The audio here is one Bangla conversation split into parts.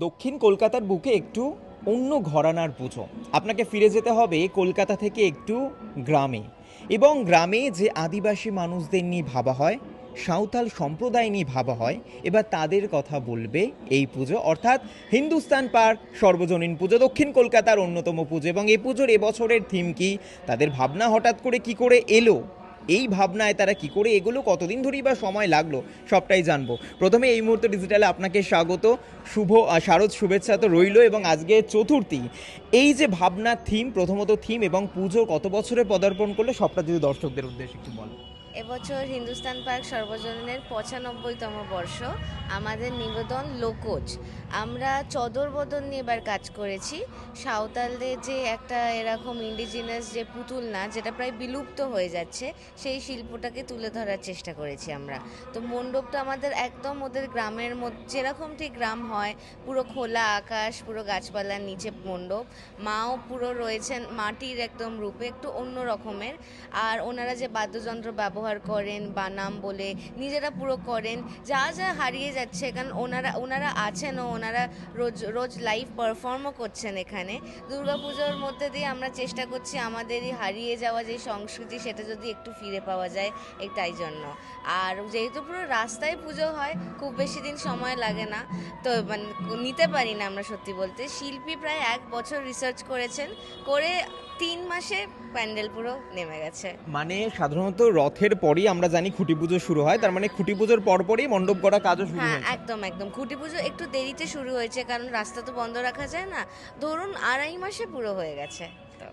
দক্ষিণ কলকাতার বুকে একটু অন্য ঘরানার পুজো। আপনাকে ফিরে যেতে হবে কলকাতা থেকে একটু গ্রামে। এবং গ্রামে যে আদিবাসী মানুষদের নিয়ে ভাবা হয়, সাঁওতাল সম্প্রদায় নিয়ে ভাবা হয়, এবার তাদের কথা বলবে এই পুজো। অর্থাৎ হিন্দুস্তান পার্ক, সর্বজনীন পুজো, দক্ষিণ কলকাতার অন্যতম পুজো। এবং এই পুজোর এবছরের থিম কি? তাদের ভাবনা হঠাৎ করে কি করে এলো? এই ভাবনায় তারা কি করে এগুলো কতদিন ধরেই বা সময় লাগল সবটাই জানব। প্রথমে এই মুহূর্তে ডিজিটালে আপনাকে স্বাগত। শুভ শারদ শুভেচ্ছা তো রইল এবং আজকে চতুর্থী। এই যে ভাবনা থিম প্রথমত থিম এবং পুজো কত বছরে পদার্পণ করলে সবটা যদি দর্শকদের উদ্দেশ্যে একটু বলো এবছর হিন্দুস্তান পার্ক সর্বজনীনের পঁচানব্বইতম বর্ষ, আমাদের নিবেদন লোকজ। আমরা চদর বদল নিয়ে এবার কাজ করেছি। সাঁওতালদের যে একটা এরকম ইন্ডিজিনাস যে পুতুল না, যেটা প্রায় বিলুপ্ত হয়ে যাচ্ছে, সেই শিল্পটাকে তুলে ধরার চেষ্টা করেছি আমরা। তো মণ্ডপটা আমাদের একদম ওদের গ্রামের মধ্যে যেরকম ঠিক গ্রাম হয়, পুরো খোলা আকাশ, পুরো গাছপালার নিচে মণ্ডপ। মাও পুরো রয়েছেন মাটির একদম রূপে, একটু অন্য রকমের। আর ওনারা যে বাদ্যযন্ত্র ব্যবহার করেন বানাম বলে নিজেরা পুরো করেন, যা যা হারিয়ে যাচ্ছে, কারণ ওনারা ওনারা আছেন ও ওনারা রোজ রোজ লাইভ পারফর্মও করছেন এখানে। দুর্গাপুজোর মধ্যে দিয়ে আমরা চেষ্টা করছি আমাদেরই হারিয়ে যাওয়া যে সংস্কৃতি, সেটা যদি একটু ফিরে পাওয়া যায় এটাই জন্য। আর যেহেতু পুরো রাস্তায় পুজো হয়, খুব বেশি দিন সময় লাগে না, তো মানে নিতে পারি না আমরা সত্যি বলতে। শিল্পী প্রায় এক বছর রিসার্চ করেছেন, করে তিন মাসে প্যান্ডেল পুরো নেমে গেছে। মানে সাধারণত রথের পরেই আমরা জানি খুঁটি পুজো শুরু হয়। তার মানে খুঁটি পুজোর পরপরই মণ্ডপ করা কাজও শুরু হ্যাঁ একদম একদম। খুঁটি পুজো একটু দেরিতে শুরু হয়েছে কারণ রাস্তা তো বন্ধ রাখা যায় না। ধরুন আড়াই মাসে পুরো হয়ে গেছে।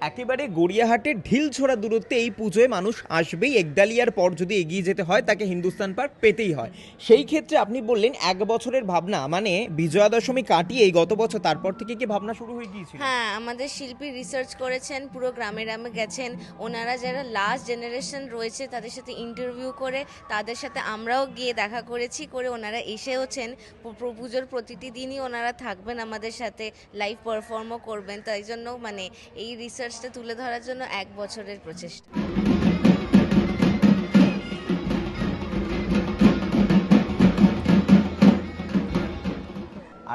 একেবারে গড়িয়াহাটের ঢিল ছোড়া দূরত্বে এই পুজোয় মানুষ আসবেই। একডালিয়ার পর যদি এগিয়ে যেতে হয় তাকে হিন্দুস্তান পার্ক পেতেই হয়। সেই ক্ষেত্রে আপনি বললেন এক বছরের ভাবনা মানে বিজয়া দশমী কাটিয়ে এই গত বছর তারপর থেকে কি ভাবনা শুরু হয়ে গিয়েছিল? হ্যাঁ আমাদের শিল্পী রিসার্চ করেছেন পুরো গ্রামে গ্রামে গেছেন। ওনারা যারা লাস্ট জেনারেশন রয়েছে তাদের সাথে ইন্টারভিউ করে তাদের সাথে আমরাও গিয়ে দেখা করেছি করে ওনারা এসেওছেন। পুজোর প্রতিটি দিনই ওনারা থাকবেন আমাদের সাথে লাইভ পারফর্মও করবেন। তাই জন্য মানে এই রিসার্চটা তুলে ধরার জন্য এক বছরের প্রচেষ্টা।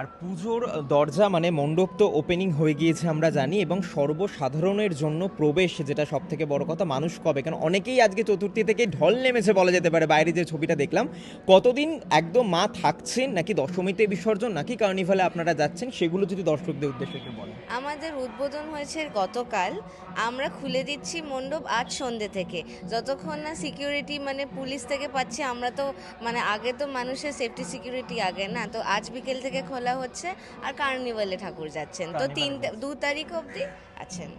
আর পুজোর দরজা মানে মণ্ডপ তো ওপেনিং হয়ে গিয়েছে আমরা জানি, এবং সর্বসাধারণের জন্য প্রবেশ যেটা সব থেকে বড় কথা, মানুষ কবে? কারণ অনেকেই আজকে চতুর্থী থেকে ঢল নেমেছে বলা যেতে পারে, বাইরে যে ছবিটা দেখলাম। কতদিন একদম মা থাকছেন নাকি দশমীতে বিসর্জন, নাকি কার্নিভালে আপনারা যাচ্ছেন, সেগুলো যদি দর্শকদের উদ্দেশ্যে বলেন। আমাদের উদ্বোধন হয়েছে গতকাল। আমরা খুলে দিচ্ছি মণ্ডপ আজ সন্ধ্যে থেকে। যতক্ষণ না সিকিউরিটি মানে পুলিশ থেকে পাচ্ছি, আমরা তো মানে আগে তো মানুষের সেফটি সিকিউরিটি আগে না, তো আজ বিকেল থেকে খোলা হচ্ছে আর কার্নিভালে ঠাকুর যাচ্ছেন। তো তিন দু তারিখ অবধি আছেন।